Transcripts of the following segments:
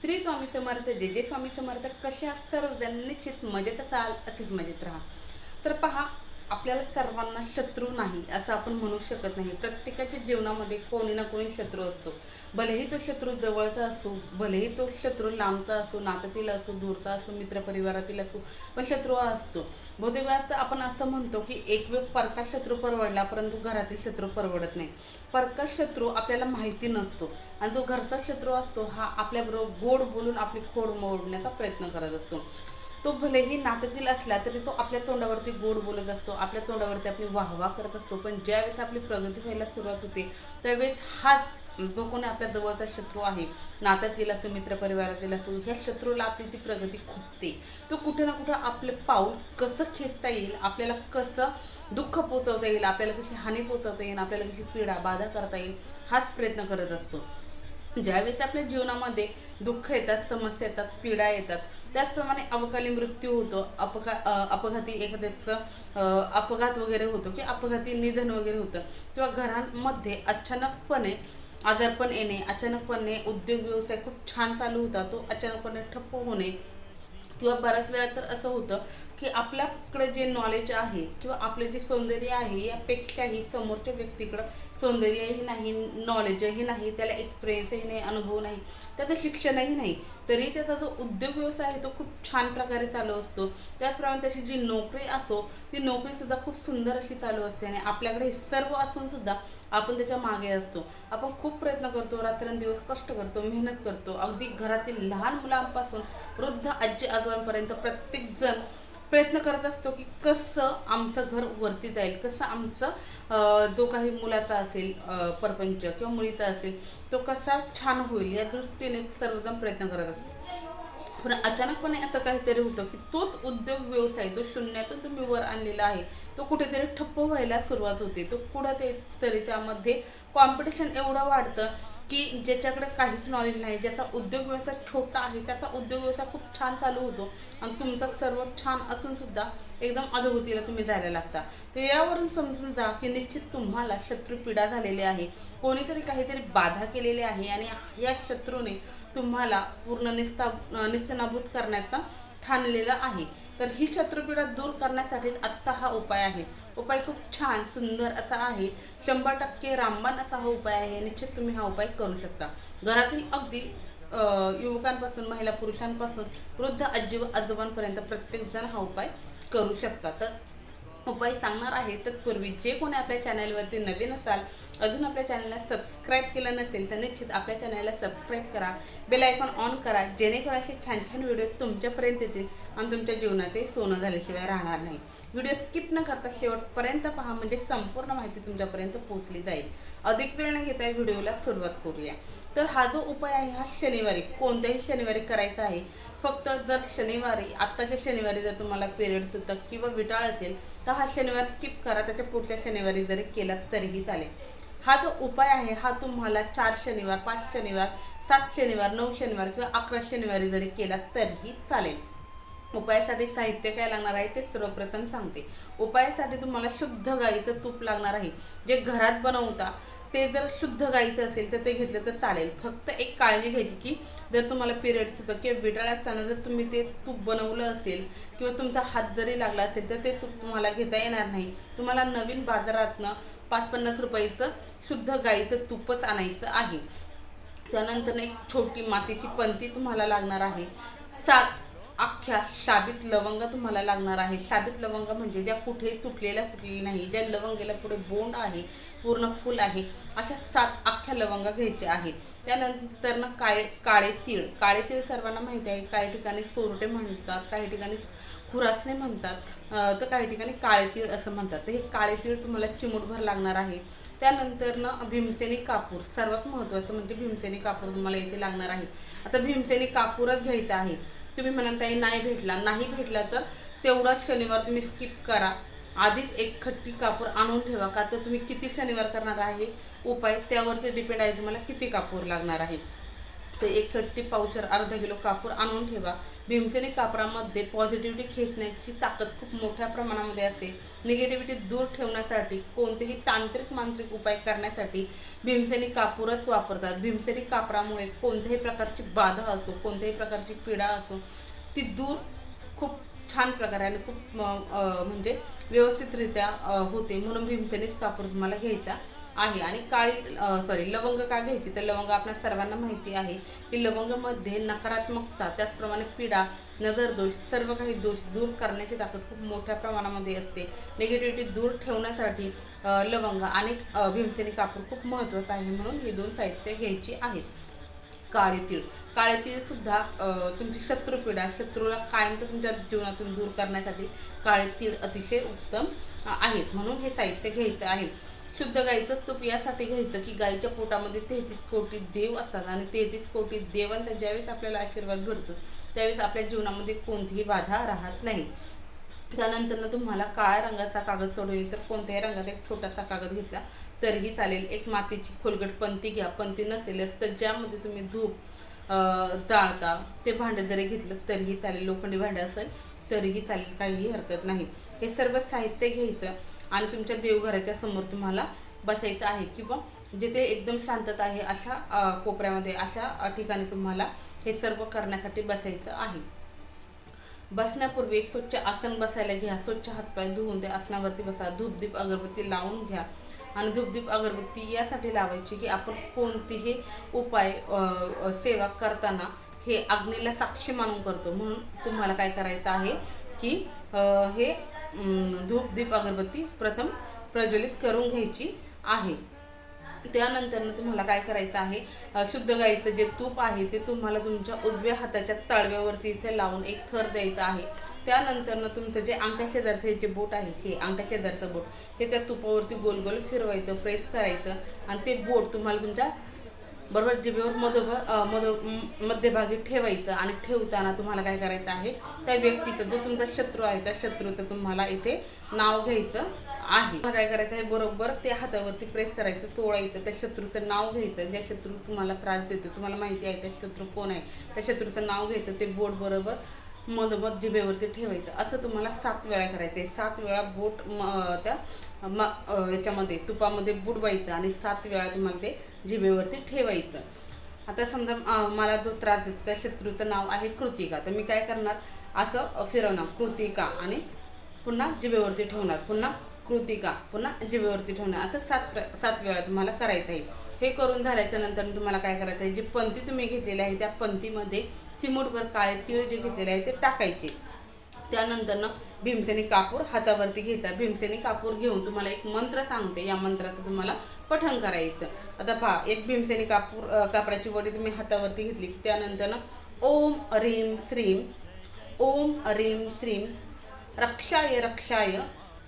श्री स्वामी समर्थ जे जे स्वामी समर्थ कशा सर्वजण निश्चित मजेत असाल असेच मजेत राहा. तर पहा आपल्याला सर्वांना शत्रू नाही असं आपण म्हणू शकत नाही. प्रत्येकाच्या जीवनामध्ये कोणी ना कोणी शत्रू असतो. भलेही तो शत्रू जवळचा असो भलेही तो शत्रू लांबचा असो नातातील असो दूरचा असो मित्रपरिवारातील असो पण शत्रू हा असतो. बहुतेक वेळा असतं आपण असं म्हणतो की एक वेळ परका शत्रू परवडला परंतु घरातील शत्रू परवडत नाही. परका शत्रू आपल्याला माहिती नसतो आणि जो घरचा शत्रू असतो हा आपल्याबरोबर गोड बोलून आपली खोड मोडण्याचा प्रयत्न करत असतो. तो भलेही नात्यातील असला तरी तो आपल्या तोंडावरती गोड बोलत असतो आपल्या तोंडावरती आपली वाहवा करत असतो. पण ज्यावेळेस आपली प्रगती व्हायला सुरुवात होते त्यावेळेस हाच जो कोणी आपल्या जवळचा शत्रू आहे नात्यातील असो मित्रपरिवारातील असो ह्या शत्रूला आपली ती प्रगती खुपते. तो कुठे ना कुठं आपलं पाऊल कसं खेचता येईल आपल्याला कसं दुःख पोचवता येईल आपल्याला कशी हानी पोचवता येईल आपल्याला कशी पीडा बाधा करता येईल हाच प्रयत्न करत असतो. ज्यावेळेस आपल्या जीवनामध्ये दुःख येतात समस्या येतात पीडा येतात त्याचप्रमाणे अवकाली मृत्यू होतो अपघा अपघाती एखाद्याचं अपघात वगैरे होतो किंवा अपघाती निधन वगैरे होतं किंवा घरांमध्ये अचानकपणे आजारपण येणे अचानकपणे उद्योग व्यवसाय खूप छान चालू होता तो अचानकपणे ठप्प होणे किंवा बऱ्याच वेळा तर असं होतं की आपल्याकडे जे नॉलेज आहे किंवा आपलं जे सौंदर्य आहे यापेक्षाही समोरच्या व्यक्तीकडं सौंदर्यही नाही नॉलेजही नाही त्याला एक्सपिरियन्सही नाही अनुभव नाही त्याचं शिक्षणही नाही. तरी त्याचा जो उद्योग व्यवसाय आहे तो खूप छान प्रकारे चालू असतो. त्याचप्रमाणे त्याची जी नोकरी असो ती नोकरीसुद्धा खूप सुंदर अशी चालू असते आणि आपल्याकडे हे सर्व असूनसुद्धा आपण त्याच्यामागे असतो. आपण खूप प्रयत्न करतो रात्रंदिवस कष्ट करतो मेहनत करतो. अगदी घरातील लहान मुलांपासून वृद्ध आजी आजोबांपर्यंत प्रत्येकजण प्रयत्न करत असतो की कसं आमचं घर वरती जाईल कसं आमचं जो काही मुलाचा असेल परपंच किंवा मुलीचा असेल तो कसा छान होईल या दृष्टीने सर्वजण प्रयत्न करत असतो. पण अचानकपणे असं काहीतरी होतं की तोच उद्योग व्यवसाय जो शून्यातून तुम्ही वर आणलेला आहे तो कुठेतरी ठप्प व्हायला सुरुवात होते. तो कुठं तरी त्यामध्ये कॉम्पिटिशन एवढं वाढतं की ज्याच्याकडे काहीच नॉलेज नाही ज्याचा उद्योग व्यवसाय छोटा आहे त्याचा उद्योग व्यवसाय खूप छान चालू होतो आणि तुमचा सर्व छान असून सुद्धा एकदम अधोगतीला तुम्ही जायला लागता. तर यावरून समजून जा की निश्चित तुम्हाला शत्रुपीडा झालेली आहे. कोणीतरी काहीतरी बाधा केलेली आहे आणि या शत्रूने तुम्हाला पूर्ण निस्ता निस्तनाभूत करण्याचा ठाणलेलं आहे. तर ही शत्रुपीडा दूर करण्यासाठीच आजचा हा उपाय आहे. उपाय खूप छान सुंदर असा आहे. शंभर टक्के रामबाण असा हा उपाय आहे. निश्चित तुम्ही हा उपाय करू शकता. घरातील अगदी युवकांपासून महिला पुरुषांपासून वृद्ध आजी आजोबांपर्यंत प्रत्येकजण हा उपाय करू शकता. तर उपाय सांगणार आहे तत्पूर्वी जे कोणी आपल्या चॅनलवरती नवीन असाल अजून आपल्या चॅनलला सबस्क्राईब केलं नसेल तर निश्चित आपल्या चॅनलला सबस्क्राईब करा. बेल आयकॉन ऑन करा जेणेकरून असे छान छान व्हिडिओ तुमच्यापर्यंत येतील आणि तुमच्या जीवनाचे सोनं झाल्याशिवाय राहणार नाही. व्हिडिओ स्किप न करता शेवटपर्यंत पहा म्हणजे संपूर्ण माहिती तुमच्यापर्यंत पोहोचली जाईल. अधिक वेळ न घेता व्हिडिओला सुरुवात करूया. तर हा जो उपाय आहे हा शनिवारी कोणत्याही शनिवारी करायचा आहे फक्त जर शनिवारी आत्ताच्या शनिवारी जर तुम्हाला पिरियड्स होतं किंवा विटाळ असेल तर हा शनिवार स्किप करा. त्याच्या पुढच्या शनिवारी जरी केला तरीही चालेल. हा जो उपाय आहे हा तुम्हाला चार शनिवार पाच शनिवार सात शनिवार नऊ शनिवार किंवा अकरा शनिवारी जरी केला तरीही चालेल. उपायासाठी साहित्य काय लागणार आहे ते सर्वप्रथम सांगते. उपायासाठी तुम्हाला शुद्ध गाईचं तूप लागणार आहे. जे घरात बनवता ते जर शुद्ध गाईचं असेल तर ते घेतलं तर चालेल. फक्त एक काळजी घ्यायची की जर तुम्हाला पिरियड्स होतं किंवा विटाळ असताना जर तुम्ही ते तूप बनवलं असेल किंवा तुमचा हात जरी लागला असेल तर ते तूप तुम्हाला घेता येणार नाही. तुम्हाला नवीन बाजारातनं पाच पन्नास रुपयाचं शुद्ध गाईचं तूपच आणायचं आहे. त्यानंतर एक छोटी मातीची पंती तुम्हाला लागणार आहे. सात अख्ख्या साबित लवंग तुम्हाला लागणार आहे. साबित लवंग म्हणजे ज्या कुठे तुटलेल्या फुटलेल्या नाही ज्या लवंगेला पुढे बोंड आहे पूर्ण फुल आहे अशा सात अख्ख्या लवंगा घ्यायच्या आहे त्यानंतर ना काळे काळे तीळ. काळे तीळ सर्वांना माहिती आहे काही ठिकाणी सोरटे म्हणतात काही ठिकाणी खुरासणे म्हणतात तर काही ठिकाणी काळे तीळ असं म्हणतात. तर हे काळे तीळ तुम्हाला चिमूटभर लागणार आहे. त्यानंतर ना भीमसेनी कापूर. सर्वात महत्त्वाचं म्हणजे भीमसेनी कापूर तुम्हाला इथे लागणार आहे. आता भीमसेनी कापूरच घ्यायचा आहे. तुम्ही म्हणाल ताई नाही भेटला. नाही भेटला तर तेवढाच शनिवार तुम्ही स्किप करा. आधीच एक खट्टी कापूर आणून ठेवा का तर तुम्ही किती शनिवार करणार आहे? उपाय त्यावरती डिपेंड आहे तुम्हाला किती कापूर लागणार आहे. तर एक कट्टी पावशर अर्धा किलो कापूर आणून ठेवा. भीमसेनी कापरामध्ये पॉझिटिव्हिटी खेचण्याची ताकद खूप मोठ्या प्रमाणामध्ये असते. निगेटिव्हिटी दूर ठेवण्यासाठी कोणतेही तांत्रिक मांत्रिक उपाय करण्यासाठी भीमसेनी कापूरच वापरतात. भीमसेनी कापरामुळे कोणत्याही प्रकारची बाधा असो कोणत्याही प्रकारची पीडा असो ती दूर खूप छान प्रकारे आणि खूप म्हणजे व्यवस्थितरित्या होते म्हणून भीमसेनीच कापूर तुम्हाला घ्यायचा आहे. आणि काळी सॉरी लवंग का घ्यायची? तर लवंग आपल्या सर्वांना माहिती आहे की लवंगमध्ये नकारात्मकता त्याचप्रमाणे पीडा नजर दोष सर्व काही दोष दूर करण्याची ताकद खूप मोठ्या प्रमाणामध्ये असते. निगेटिव्हिटी दूर ठेवण्यासाठी लवंग आणि भीमसेनी कापूर खूप महत्त्वाचं आहे म्हणून ही दोन साहित्य घ्यायची आहेत. काळे तीळ काळे तीळ सुद्धा तुमची शत्रुपीडा शत्रूला कायमचं तुमच्या जीवनातून दूर करण्यासाठी काळे तीळ अतिशय उत्तम आहेत. म्हणून हे साहित्य घ्यायचं आहे. शुद्ध गाईचं तूप यासाठी घ्यायचं की गाईच्या पोटामध्ये तेहतीस कोटी देव असतात आणि तेहतीस कोटी देवांचा ज्यावेळेस आपल्याला आशीर्वाद घडतो त्यावेळेस आपल्या जीवनामध्ये कोणतीही बाधा राहत नाही. त्यानंतर तुम्हाला काळ्या रंगाचा कागद सोडून तर कोणत्याही रंगात एक छोटासा कागद घेतला तरीही चालेल. एक मातीची खोलगट पंती घ्या. पंती नसेलच तर ज्यामध्ये तुम्ही धूप जाळता ते भांडं जरी घेतलं तरीही चालेल. लोखंडी भांडं असेल तरीही चालेल. काहीही हरकत नाही. हे सर्व साहित्य घ्यायचं आणि तुमच्या देवघराच्या समोर तुम्हाला बसायचं आहे किंवा जिथे एकदम शांतता आहे अशा कोपऱ्यामध्ये अशा ठिकाणी तुम्हाला हे सर्व करण्यासाठी बसायचं आहे. बसण्यापूर्वी एक स्वच्छ आसन बसायला घ्या. स्वच्छ हातपाय धुवून त्या आसनावरती बसा. धूपदीप अगरबत्ती लावून घ्या. आणि धूपदीप अगरबत्ती यासाठी लावायची की आपण कोणतीही उपाय सेवा करताना हे अग्नीला साक्षी मानून करतो. म्हणून तुम्हाला काय करायचं आहे की हे धूपदीप अगरबत्ती प्रथम प्रज्वलित करून घ्यायची आहे. त्यानंतर तुम्हाला काय करायचं आहे? शुद्ध गाईचं जे तूप आहे ते तुम्हाला तुमच्या उजव्या हाताच्या तळव्यावरती इथे लावून एक थर द्यायचा आहे. त्यानंतरनं तुमचं जे अंगठ्या शेजारचं हे जे बोट आहे हे अंगठ्या शेजारचं बोट हे त्या तुपावरती गोल गोल फिरवायचं प्रेस करायचं. आणि ते बोट तुम्हाला तुमच्या बरोबर जिभेवर मधोभ मधो मध्यभागी ठेवायचं आणि ठेवताना तुम्हाला काय करायचं आहे त्या व्यक्तीचं जो तुमचा शत्रू आहे त्या शत्रूचं तुम्हाला इथे नाव घ्यायचं आहे. काय करायचं आहे बरोबर ते हातावरती प्रेस करायचं तोडायचं त्या शत्रूचं नाव घ्यायचं. ज्या शत्रू तुम्हाला त्रास देतो तुम्हाला माहिती आहे त्या शत्रू कोण आहे त्या शत्रूचं नाव घ्यायचं ते बोट बरोबर मधोमध जिभेवरती ठेवायचं. असं तुम्हाला सात वेळा करायचं आहे सात वेळा बोट म- त्या म याच्यामध्ये तुपामध्ये बुडवायचं आणि सात वेळा तुम्हाला ते जिभेवरती ठेवायचं. आता समजा मला जो त्रास देतो त्या शत्रूचं नाव आहे कृतिका. तर मी काय करणार? असं फिरवणार. कृतिका आणि पुन्हा जिभेवरती ठेवणार. पुन्हा कृतिका पुन्हा जिभेवरती ठेवणं. असं सात प्र- सात वेळा तुम्हाला करायचं आहे. हे करून झाल्याच्यानंतर तुम्हाला काय करायचं आहे? जी पंथी तुम्ही घेतलेली आहे त्या पंथीमध्ये चिमूटभर काळे तीळ जे घेतलेले आहे ते टाकायचे. त्यानंतर भीमसेनी कापूर हातावरती घ्यायचा. भीमसेनी कापूर घेऊन तुम्हाला एक मंत्र सांगते. या मंत्राचं तुम्हाला पठण करायचं. आता पहा एक भीमसेनी कापूर कापडाची कापराची वडी तुम्ही हातावरती घेतली त्यानंतरनं त्यानंतर ओम रीम श्रीम ओम रीम श्रीम रक्षाय रक्षाय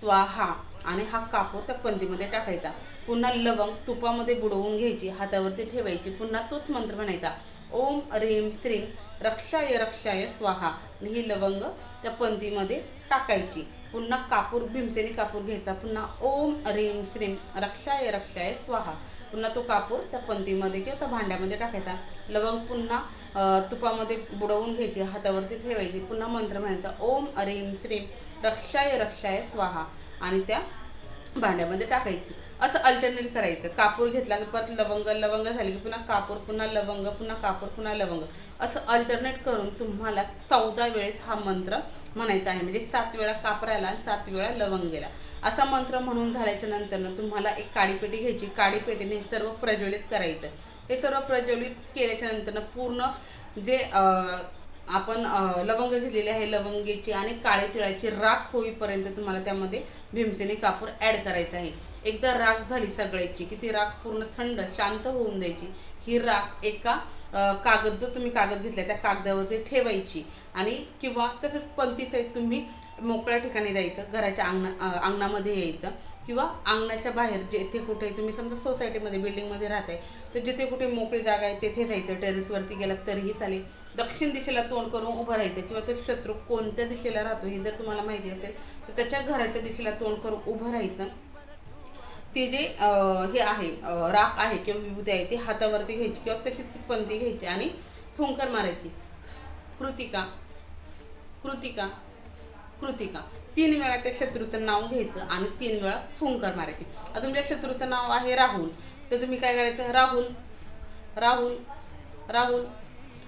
स्वाहा. आणि हा कापूर त्या पंथीमध्ये टाकायचा. पुन्हा लवंग तुपामध्ये बुडवून घ्यायची हातावरती ठेवायची पुन्हा तोच मंत्र म्हणायचा. ओम रीम श्रीम रक्षाय रक्षाय स्वाहा. ही लवंग त्या पंथीमध्ये टाकायची. पुन्हा कापूर भीमसेनी कापूर घ्यायचा. पुन्हा ओम रीम श्रीम रक्षाय रक्षाय स्वाहा. पुन्हा तो कापूर त्या पंथीमध्ये किंवा त्या भांड्यामध्ये टाकायचा. लवंग पुन्हा तुपामध्ये बुडवून घ्यायची हातावरती ठेवायची. पुन्हा मंत्र म्हणायचा ओम रीम श्रीम रक्षाय रक्षाय स्वाहा. आणि त्या भांड्यामध्ये टाकायची. असं अल्टरनेट करायचं. कापूर घेतला की परत लवंग लवंग झाली की पुन्हा कापूर पुन्हा लवंग पुन्हा कापूर पुन्हा लवंग. असं अल्टरनेट करून तुम्हाला चौदा वेळेस हा मंत्र म्हणायचा आहे. म्हणजे सात वेळा कापरायला आणि सात वेळा लवंगेला असा मंत्र म्हणून झाल्याच्यानंतर तुम्हाला एक काडीपेटी घ्यायची. काडीपेटीने हे सर्व प्रज्वलित करायचं. हे सर्व प्रज्वलित केल्याच्यानंतर पूर्ण जे आपण लवंग घेतलेली आहे लवंगेची आणि काळे तिळाची राख होईपर्यंत तुम्हाला त्यामध्ये भीमसेने कापूर ॲड करायचा आहे. एकदा राख झाली सगळ्याची की ती राख पूर्ण थंड शांत होऊन द्यायची. ही राख एका कागद जो तुम्ही कागद घेतला त्या कागदावरती ठेवायची. आणि किंवा तसंच पंथीसहित तुम्ही मोकळ्या ठिकाणी जायचं घराच्या अंगणा अंगणामध्ये यायचं किंवा अंगणाच्या बाहेर जेथे कुठे तुम्ही समजा सोसायटीमध्ये बिल्डिंगमध्ये राहताय तर जिथे कुठे मोकळी जागा आहे तेथे जायचं. टेरेसवरती गेलात तरीही चालेल. दक्षिण दिशेला तोंड करून उभं राहायचं किंवा तो शत्रू कोणत्या दिशेला राहतो हे जर तुम्हाला माहिती असेल तर त्याच्या घराच्या दिशेला तोंड करून उभं राहायचं. ते जे हे आहे राख आहे किंवा विभूती आहे ती हातावरती घ्यायची किंवा तशीच ती पंथी घ्यायची आणि ठुंकर मारायची. कृतिका कृतिका कृतिका. तीन वेळा त्या शत्रूचं नाव घ्यायचं आणि तीन वेळा फुंकर मारायची. आता तुमच्या शत्रूचं नाव आहे राहुल. तर तुम्ही काय करायचं? राहुल राहुल राहुल.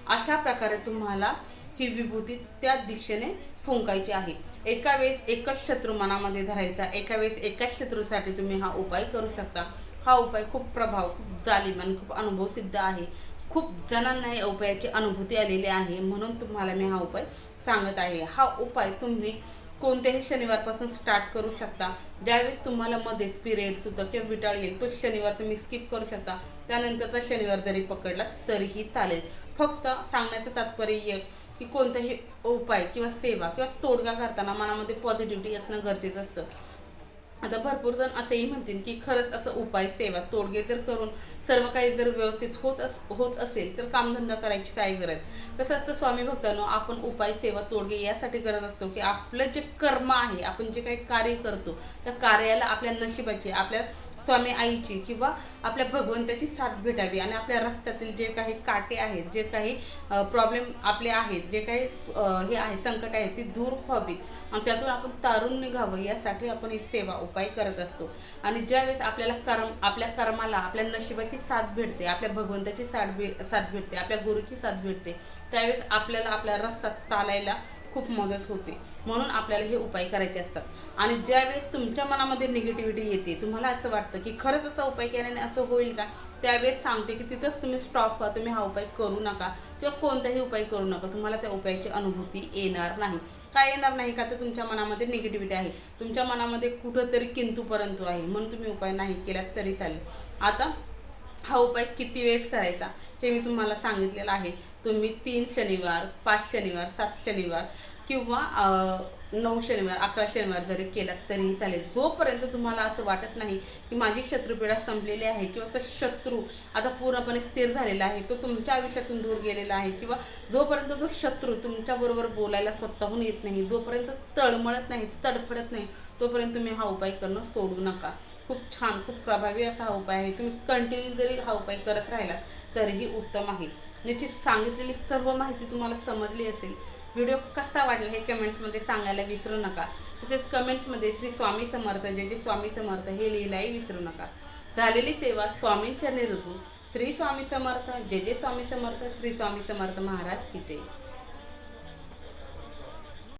अशा प्रकारे तुम्हाला ही विभूती त्या दिशेने फुंकायची आहे. एका वेळेस एकच शत्रू मनामध्ये धरायचा. एका वेळेस एकाच शत्रूसाठी तुम्ही हा उपाय करू शकता. हा उपाय खूप प्रभाव खूप जालिम खूप अनुभव सिद्ध आहे. खूप जणांना या उपायाची अनुभूती आलेली आहे म्हणून तुम्हाला मी हा उपाय सांगत आहे. हा उपाय तुम्ही कोणत्याही शनिवारपासून स्टार्ट करू शकता. ज्यावेळेस तुम्हाला मध्येच पिरियडसुद्धा किंवा विटाळ येईल तो शनिवार तुम्ही स्किप करू शकता. त्यानंतरचा शनिवार जरी पकडला तरीही चालेल. फक्त सांगण्याचं तात्पर्य एक की कोणताही उपाय किंवा सेवा किंवा तोडगा करताना मनामध्ये पॉझिटिव्हिटी असणं गरजेचं असतं. आता भरपूर जण असेही म्हणतील की खरंच असं उपाय सेवा तोडगे जर करून सर्व काही जर व्यवस्थित होत अस होत असेल तर कामधंदा करायची काय गरज? कसं असतं स्वामी भक्तांनो आपण उपाय सेवा तोडगे यासाठी करत असतो की आपलं जे कर्म आहे आपण जे काही कार्य करतो त्या कार्याला आपल्या नशिबाची आपल्या स्वामी आईची किंवा आपल्या भगवंताची साथ भेटावी आणि आपल्या रस्त्यातील जे काही काटे आहेत जे काही प्रॉब्लेम आपले आहेत जे काही हे आहे संकट आहे ती दूर व्हावीत. आणि त्यातून आपण तारून निघावं यासाठी आपण ही सेवा उपाय करत असतो. आणि ज्यावेळेस आपल्याला कर्म आपल्या कर्माला आपल्या नशिबाची साथ भेटते आपल्या भगवंताची साथ भे साथ भेटते आपल्या गुरुची साथ भेटते त्यावेळेस आपल्याला आपला रस्ता चालायला खूप मदत होते. म्हणून आपल्याला हे उपाय करायचे असतात. आणि ज्यावेळेस तुमच्या मनामध्ये निगेटिव्हिटी येते तुम्हाला असं वाटतं की खरंच असा उपाय केल्याने असं होईल का? त्यावेळेस सांगते की तिथंच तुम्ही स्टॉप व्हा तुम्ही हा उपाय करू नका किंवा कोणताही उपाय करू नका. तुम्हाला त्या उपायाची अनुभूती येणार नाही. काय येणार नाही का? तर तुमच्या मनामध्ये निगेटिव्हिटी आहे. तुमच्या मनामध्ये कुठंतरी किंतू परंतु आहे. म्हणून तुम्ही उपाय नाही केला तरी चालेल. आता हा उपाय किती वेळेस करायचा हे मी तुम्हाला सांगितलेलं आहे. तुम्ही तीन शनिवार पाच शनिवार सात शनिवार किंवा नऊ शनिवार अकरा शनिवार जरी केलात तरीही चालेल. जोपर्यंत तुम्हाला असं वाटत नाही की माझी शत्रुपीडा संपलेली आहे किंवा तो शत्रू आता पूर्णपणे स्थिर झालेला आहे तो तुमच्या आयुष्यातून दूर गेलेला आहे किंवा जोपर्यंत जो शत्रू तुमच्याबरोबर बोलायला स्वतःहून येत नाही जोपर्यंत तळमळत नाही तडफडत नाही तोपर्यंत तुम्ही हा उपाय करणं सोडू नका. खूप छान खूप प्रभावी असा हा उपाय आहे. तुम्ही कंटिन्यू जरी हा उपाय करत राहिलात तरीही उत्तम आहे. निश्चित सांगितलेली सर्व माहिती तुम्हाला समजली असेल. व्हिडिओ कसा वाटला हे कमेंट्समध्ये सांगायला विसरू नका. तसेच कमेंट्समध्ये श्री स्वामी समर्थ जे जे स्वामी समर्थ हे लिहिलाही विसरू नका. झालेली सेवा स्वामींच्या निरुजू श्री स्वामी समर्थ जे जे स्वामी समर्थ श्री स्वामी समर्थ महाराज की जय.